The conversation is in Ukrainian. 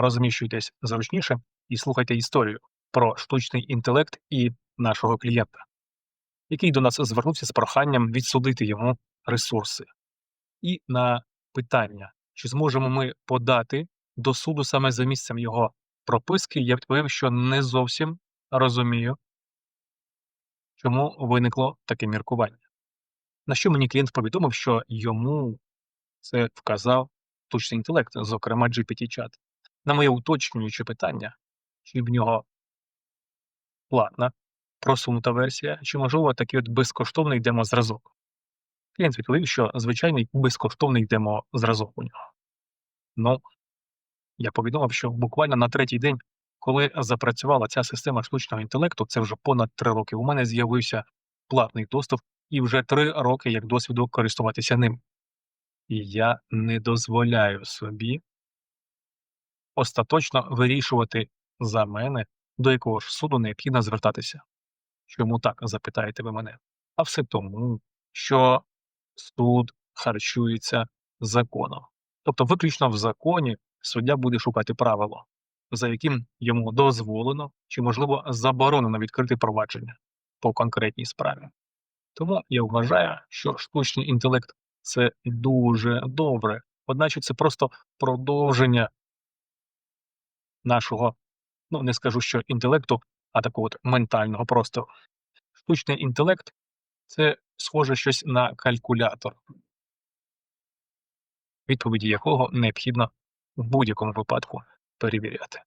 розміщуйтесь зручніше і слухайте історію про штучний інтелект і нашого клієнта, який до нас звернувся з проханням відсудити йому ресурси. І на питання, чи зможемо ми подати до суду саме за місцем його прописки, я відповів, що не зовсім розумію, чому виникло таке міркування. На що мені клієнт повідомив, що йому це вказав штучний інтелект, зокрема GPT-чат. На моє уточнююче питання, чи в нього платна, просунута версія, чи, можливо, такий от безкоштовний демо-зразок. Клієнт відповів, що звичайний безкоштовний демо-зразок у нього. Ну, я повідомив, що буквально на третій день, коли запрацювала ця система штучного інтелекту, це вже понад три роки, у мене з'явився платний доступ і вже три роки як досвіду користуватися ним. І я не дозволяю собі остаточно вирішувати за мене, до якого ж суду необхідно звертатися. Чому так, запитаєте ви мене? А все тому, що суд харчується законом. Тобто, виключно в законі суддя буде шукати правило, за яким йому дозволено чи, можливо, заборонено відкрити провадження по конкретній справі. Тому я вважаю, що штучний інтелект це дуже добре, одначе це просто продовження нашого, ну не скажу, що інтелекту, а такого от ментального простору. Штучний інтелект це схоже щось на калькулятор, відповіді якого необхідно в будь-якому випадку перевіряти.